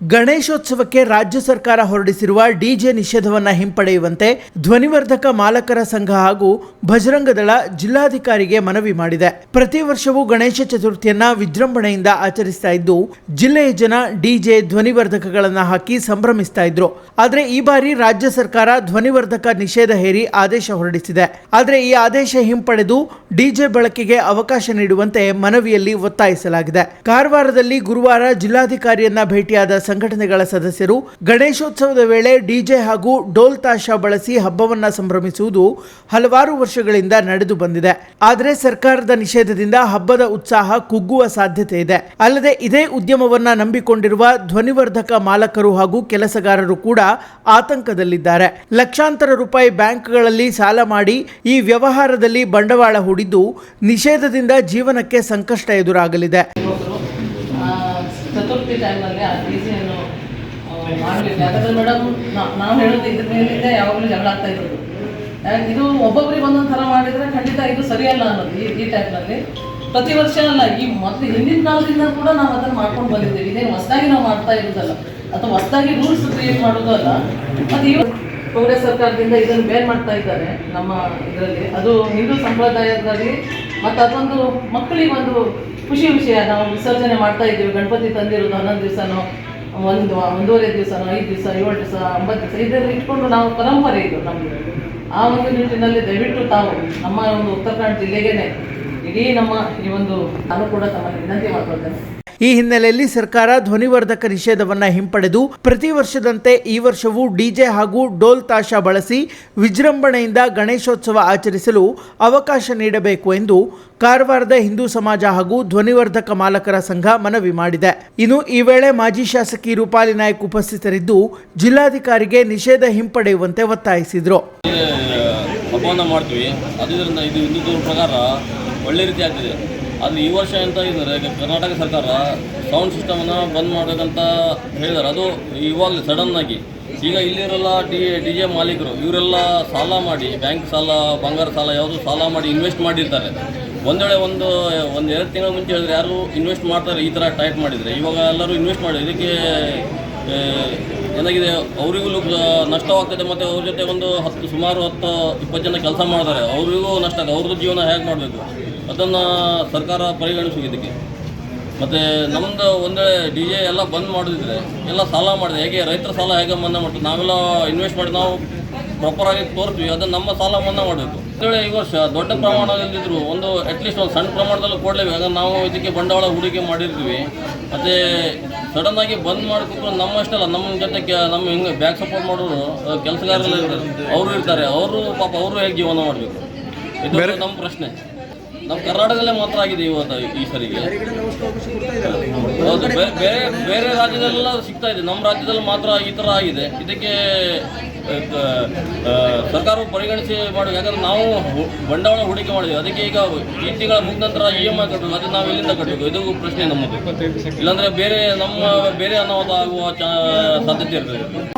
ಗಣೇಶೋತ್ಸವಕ್ಕೆ ರಾಜ್ಯ ಸರ್ಕಾರ ಹೊರಡಿಸಿರುವ ಡಿಜೆ ನಿಷೇಧವನ್ನ ಹಿಂಪಡೆಯುವಂತೆ ಧ್ವನಿವರ್ಧಕ ಮಾಲಕರ ಸಂಘ ಹಾಗೂ ಭಜರಂಗದಳ ಜಿಲ್ಲಾಧಿಕಾರಿಗೆ ಮನವಿ ಮಾಡಿದೆ. ಪ್ರತಿ ವರ್ಷವೂ ಗಣೇಶ ಚತುರ್ಥಿಯನ್ನ ವಿಜೃಂಭಣೆಯಿಂದ ಆಚರಿಸ್ತಾ ಇದ್ದು, ಜಿಲ್ಲೆಯ ಜನ ಡಿಜೆ ಧ್ವನಿವರ್ಧಕಗಳನ್ನ ಹಾಕಿ ಸಂಭ್ರಮಿಸ್ತಾ ಇದ್ರು. ಆದರೆ ಈ ಬಾರಿ ರಾಜ್ಯ ಸರ್ಕಾರ ಧ್ವನಿವರ್ಧಕ ನಿಷೇಧ ಹೇರಿ ಆದೇಶ ಹೊರಡಿಸಿದೆ. ಆದರೆ ಈ ಆದೇಶ ಹಿಂಪಡೆದು ಡಿಜೆ ಬಳಕೆಗೆ ಅವಕಾಶ ನೀಡುವಂತೆ ಮನವಿಯಲ್ಲಿ ಒತ್ತಾಯಿಸಲಾಗಿದೆ. ಕಾರವಾರದಲ್ಲಿ ಗುರುವಾರ ಜಿಲ್ಲಾಧಿಕಾರಿಯನ್ನ ಭೇಟಿಯಾದ ಸಂಘಟನೆಗಳ ಸದಸ್ಯರು ಗಣೇಶೋತ್ಸವದ ವೇಳೆ ಡಿಜೆ ಹಾಗೂ ಡೋಲ್ ತಾಶಾ ಬಳಸಿ ಹಬ್ಬವನ್ನ ಸಂಭ್ರಮಿಸುವುದು ಹಲವಾರು ವರ್ಷಗಳಿಂದ ನಡೆದು ಬಂದಿದೆ. ಆದರೆ ಸರ್ಕಾರದ ನಿಷೇಧದಿಂದ ಹಬ್ಬದ ಉತ್ಸಾಹ ಕುಗ್ಗುವ ಸಾಧ್ಯತೆ ಇದೆ. ಅಲ್ಲದೆ ಇದೇ ಉದ್ಯಮವನ್ನ ನಂಬಿಕೊಂಡಿರುವ ಧ್ವನಿವರ್ಧಕ ಮಾಲಕರು ಹಾಗೂ ಕೆಲಸಗಾರರು ಕೂಡ ಆತಂಕದಲ್ಲಿದ್ದಾರೆ. ಲಕ್ಷಾಂತರ ರೂಪಾಯಿ ಬ್ಯಾಂಕ್ಗಳಲ್ಲಿ ಸಾಲ ಮಾಡಿ ಈ ವ್ಯವಹಾರದಲ್ಲಿ ಬಂಡವಾಳ ಹೂಡಿದ್ದು ನಿಷೇಧದಿಂದ ಜೀವನಕ್ಕೆ ಸಂಕಷ್ಟ ಎದುರಾಗಲಿದೆ. ಚತುರ್ಥಿ ಟೈಮಲ್ಲಿ ಮಾಡಲಿಲ್ಲ. ಯಾಕಂದರೆ ಮೇಡಮ್ ನಾವು ಹೇಳೋದು ಇದ್ರ ಮೇಲಿಂದ ಯಾವಾಗಲೂ ಜಗಳ ಆಗ್ತಾ ಇದ್ರು ಇದು ಒಬ್ಬೊಬ್ಬರಿಗೆ ಒಂದೊಂದು ಥರ ಮಾಡಿದರೆ ಖಂಡಿತ ಇದು ಸರಿಯಲ್ಲ ಅನ್ನೋದು ಈ ಈ ಟೈಮ್ನಲ್ಲಿ ಪ್ರತಿ ವರ್ಷ ಅಲ್ಲ, ಈ ಮೊದಲು ಹಿಂದಿನ ಕಾಲದಿಂದ ಕೂಡ ನಾವು ಅದನ್ನು ಮಾಡ್ಕೊಂಡು ಬಂದಿದ್ದೀವಿ. ಇದೇನು ಹೊಸದಾಗಿ ನಾವು ಮಾಡ್ತಾ ಇರೋದಲ್ಲ. ಅಥವಾ ಹೊಸದಾಗಿ ರೂಲ್ಸ್ ಕ್ರಿಯೇಟ್ ಮಾಡೋದು ಅಲ್ಲ. ಮತ್ತು ಈ ಕಾಂಗ್ರೆಸ್ ಸರ್ಕಾರದಿಂದ ಇದನ್ನು ಬೇರ್ ಮಾಡ್ತಾ ಇದ್ದಾರೆ ನಮ್ಮ ಇದರಲ್ಲಿ. ಅದು ಹಿಂದೂ ಸಂಪ್ರದಾಯದಲ್ಲಿ ಮತ್ತು ಅದೊಂದು ಮಕ್ಕಳಿಗೆ ಒಂದು ಖುಷಿ ವಿಷಯ. ನಾವು ವಿಸರ್ಜನೆ ಮಾಡ್ತಾ ಇದ್ದೀವಿ. ಗಣಪತಿ ತಂದಿರೋದು ಹನ್ನೊಂದು ದಿವಸನೋ. ಒಂದು, ಒಂದೂವರೆ ದಿವಸನೋ ಐದು ದಿವಸ, ಏಳು ದಿವಸ, ಒಂಬತ್ತು ದಿವಸ ಇದನ್ನು ಇಟ್ಕೊಂಡು ನಾವು ಪರಂಪರೆ ಇದು ನಮ್ಮದು ಆ ಒಂದು ನಿಟ್ಟಿನಲ್ಲಿ ದಯವಿಟ್ಟು ತಾವು ನಮ್ಮ ಒಂದು ಉತ್ತರ ಕನ್ನಡ ಜಿಲ್ಲೆಗೇನೆ ಇಡೀ ನಮ್ಮ ಈ ಒಂದು ನಾನು ಕೂಡ ತಮ್ಮಲ್ಲಿ ವಿನಂತಿ ಮಾಡ್ಕೊಳ್ತೇನೆ. ಈ ಹಿನ್ನೆಲೆಯಲ್ಲಿ ಸರ್ಕಾರ ಧ್ವನಿವರ್ಧಕ ನಿಷೇಧವನ್ನ ಹಿಂಪಡೆದು ಪ್ರತಿ ವರ್ಷದಂತೆ ಈ ವರ್ಷವೂ ಡಿಜೆ ಹಾಗೂ ಡೋಲ್ ತಾಶಾ ಬಳಸಿ ವಿಜೃಂಭಣೆಯಿಂದ ಗಣೇಶೋತ್ಸವ ಆಚರಿಸಲು ಅವಕಾಶ ನೀಡಬೇಕು ಎಂದು ಕಾರವಾರದ ಹಿಂದೂ ಸಮಾಜ ಹಾಗೂ ಧ್ವನಿವರ್ಧಕ ಮಾಲಕರ ಸಂಘ ಮನವಿ ಮಾಡಿದೆ. ಇನ್ನು ಈ ವೇಳೆ ಮಾಜಿ ಶಾಸಕಿ ರೂಪಾಲಿ ನಾಯ್ಕ್ ಉಪಸ್ಥಿತರಿದ್ದು ಜಿಲ್ಲಾಧಿಕಾರಿಗೆ ನಿಷೇಧ ಹಿಂಪಡೆಯುವಂತೆ ಒತ್ತಾಯಿಸಿದರು. ಮಾಡ್ತೀವಿ. ಅದರಿಂದ ಇದು ಹಿಂದೂ ಪ್ರಕಾರ ಒಳ್ಳೆ ರೀತಿ ಆಗ್ತಿದೆ. ಆದರೆ ಈ ವರ್ಷ ಎಂತ ಇದ್ದಾರೆ ಕರ್ನಾಟಕ ಸರ್ಕಾರ ಸೌಂಡ್ ಸಿಸ್ಟಮನ್ನು ಬಂದ್ ಮಾಡಬೇಕಂತ ಹೇಳಿದ್ದಾರೆ ಅದು ಇವಾಗಲೇ ಸಡನ್ನಾಗಿ ಈಗ ಇಲ್ಲಿರೋಲ್ಲ ಡಿ ಡಿ ಜೆ ಮಾಲೀಕರು, ಇವರೆಲ್ಲ ಸಾಲ ಮಾಡಿ ಬ್ಯಾಂಕ್ ಸಾಲ, ಬಂಗಾರ ಸಾಲ, ಯಾವುದು ಸಾಲ ಮಾಡಿ ಇನ್ವೆಸ್ಟ್ ಮಾಡಿರ್ತಾರೆ. ಒಂದು ವೇಳೆ ಒಂದು ಒಂದು ಎರಡು ತಿಂಗಳ ಮುಂಚೆ ಹೇಳಿದ್ರೆ ಯಾರು ಇನ್ವೆಸ್ಟ್ ಮಾಡ್ತಾರೆ, ಈ ಥರ ಟೈಪ್ ಮಾಡಿದರೆ. ಇವಾಗ ಎಲ್ಲರೂ ಇನ್ವೆಸ್ಟ್ ಮಾಡಿ ಇದಕ್ಕೆ ಏನಾಗಿದೆ, ಅವರಿಗೂ ನಷ್ಟವಾಗ್ತದೆ ಮತ್ತು ಅವ್ರ ಜೊತೆ ಒಂದು ಹತ್ತು, ಸುಮಾರು ಹತ್ತು, ಇಪ್ಪತ್ತು ಜನ ಕೆಲಸ ಮಾಡ್ತಾರೆ. ಅವರಿಗೂ ನಷ್ಟ ಆಗುತ್ತೆ ಅವ್ರದ್ದು ಜೀವನ ಹೇಗೆ ಮಾಡಬೇಕು? ಅದನ್ನು ಸರ್ಕಾರ ಪರಿಗಣಿಸು ಇದಕ್ಕೆ. ಮತ್ತು ನಮ್ಮದು ಒಂದು ಡಿ ಜೆ ಎಲ್ಲ ಬಂದ್ ಮಾಡಿದ್ರೆ ಎಲ್ಲ ಸಾಲ ಮಾಡಿದೆ ಹೇಗೆ ರೈತರ ಸಾಲ ಹೇಗೆ ಮನ್ನಾ ಮಾಡ್ತೀವಿ? ನಾವೆಲ್ಲ ಇನ್ವೆಸ್ಟ್ ಮಾಡಿ ನಾವು ಪ್ರಾಪರಾಗಿ ತೋರ್ತೀವಿ ಅದನ್ನು ನಮ್ಮ ಸಾಲ ಮನ್ನಾ ಮಾಡಬೇಕು. ಅಂತೇಳಿ ಈ ವರ್ಷ ದೊಡ್ಡ ಪ್ರಮಾಣದಲ್ಲಿದ್ದರು ಒಂದು ಅಟ್ಲೀಸ್ಟ್ ಒಂದು ಸಣ್ಣ ಪ್ರಮಾಣದಲ್ಲಿ ಕೊಡಲೇಬೇಕು ಯಾಕಂದ್ರೆ ನಾವು ಇದಕ್ಕೆ ಬಂಡವಾಳ ಹೂಡಿಕೆ ಮಾಡಿರ್ತೀವಿ. ಮತ್ತು ಸಡನ್ನಾಗಿ ಬಂದ್ ಮಾಡಿಕೊಟ್ರು ನಮ್ಮ ಅಷ್ಟಲ್ಲ ನಮ್ಮ ಜೊತೆ ಕೆ ನಮ್ಮ ಹಿಂಗೆ ಬ್ಯಾಕ್ ಸಪೋರ್ಟ್ ಮಾಡೋರು ಕೆಲಸಗಾರರು ಇರ್ತಾರೆ. ಅವರು ಇರ್ತಾರೆ. ಅವರು ಪಾಪ ಅವರು ಹೇಗೆ ಜೀವನ ಮಾಡಬೇಕು? ಇದು ನಮ್ಮ ಪ್ರಶ್ನೆ. ನಮ್ಮ ಕರ್ನಾಟಕದಲ್ಲೇ ಮಾತ್ರ ಆಗಿದೆ ಇವತ್ತು ಈ ಸರಿಗೆ. ಬೇರೆ ಬೇರೆ ರಾಜ್ಯದಲ್ಲೆಲ್ಲ ಸಿಗ್ತಾ ಇದೆ. ನಮ್ಮ ರಾಜ್ಯದಲ್ಲಿ ಮಾತ್ರ ಈ ಥರ ಆಗಿದೆ. ಇದಕ್ಕೆ ಸರ್ಕಾರವು ಪರಿಗಣಿಸಿ ಮಾಡಿ ಯಾಕಂದ್ರೆ ನಾವು ಬಂಡವಾಳ ಹೂಡಿಕೆ ಮಾಡಿದ್ವಿ ಅದಕ್ಕೆ ಈಗ ಈ ತಿಂಗಳ ಮುಗಿದ ನಂತರ ಇ ಎಂ ಐ ಕಟ್ಟಬೇಕು ಅದನ್ನು ನಾವು ಎಲ್ಲಿಂದ ಕಟ್ಟಬೇಕು ಇದು ಪ್ರಶ್ನೆ ನಮ್ಮದು. ಇಲ್ಲಾಂದರೆ ಬೇರೆ ನಮ್ಮ, ಬೇರೆ ಅನಾಹುತ ಆಗುವ ಸಾಧ್ಯತೆ ಇರ್ತದೆ.